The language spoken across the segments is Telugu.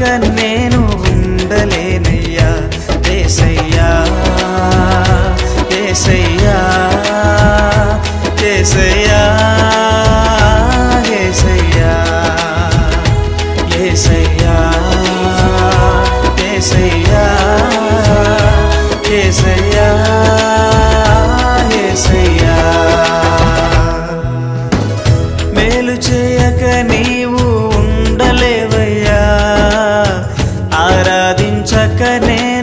కన్నేను ఉండలే करें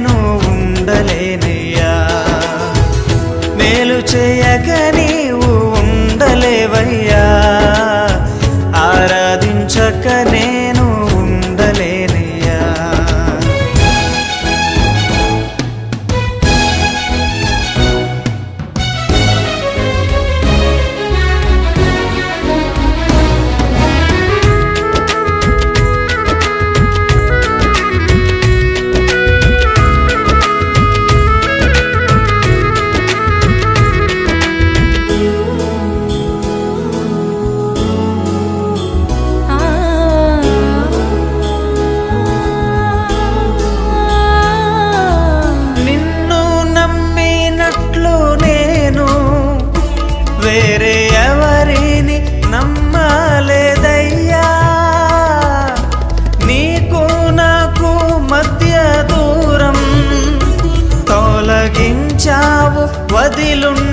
వదిలుండ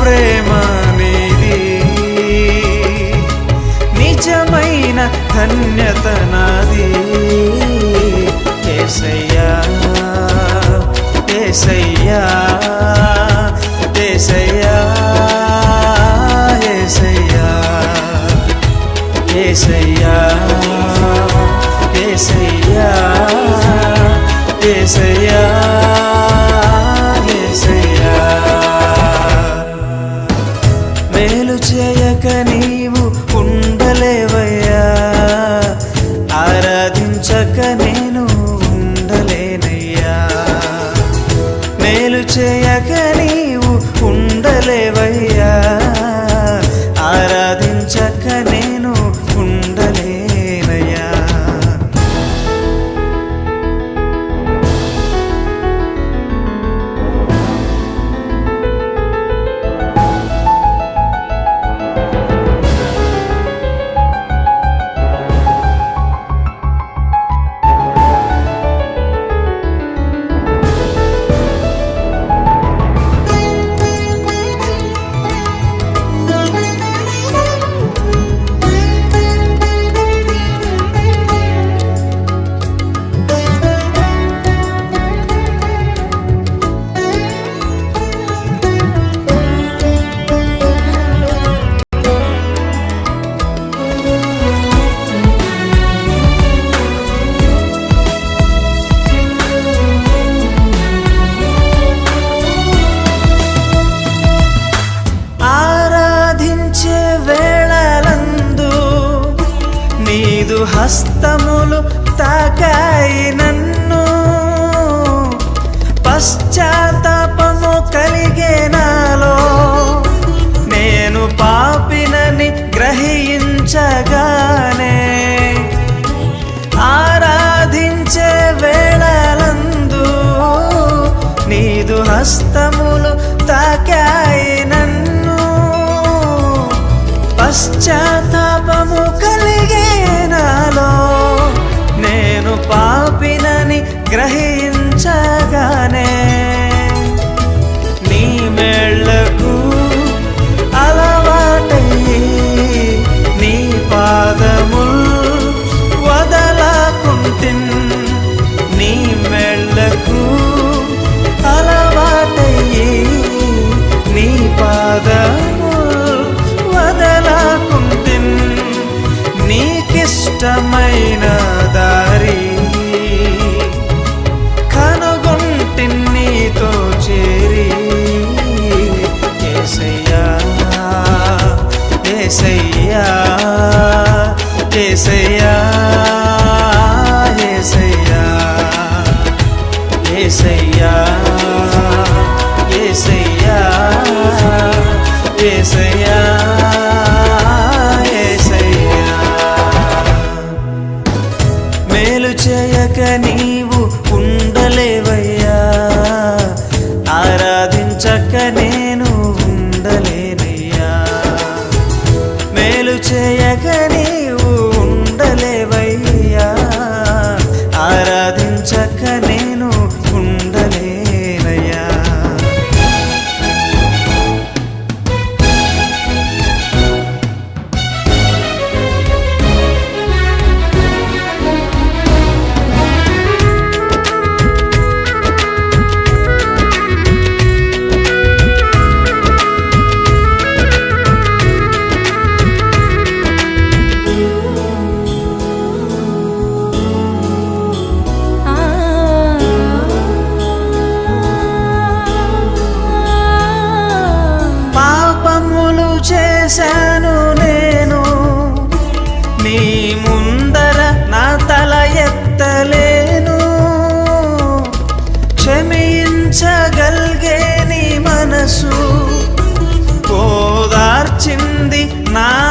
ప్రేమ నీది నిజమైన ధన్యత నాది ఏసయ్యా ఏసయ్యా. చేయక నీవు ఉండలేవయ్యా. హస్తములు తాకాయిన ఏసయ్యా ఏసయ్యా ఏసయ్యా ఏసయ్యా ఏసయ్యా ఏసయ్యా. మేలు చేయక నీవు ఉండలేవయ్యా ఆరాధించక నేను ఉండలేనయ్యా. మేలు చేయక నీ ముందర నా తల ఎత్తలేను. క్షమించగలిగే నీ మనసు. ఓదార్చింది నా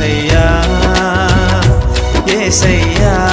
ఏసయ్యా ఏసయ్యా.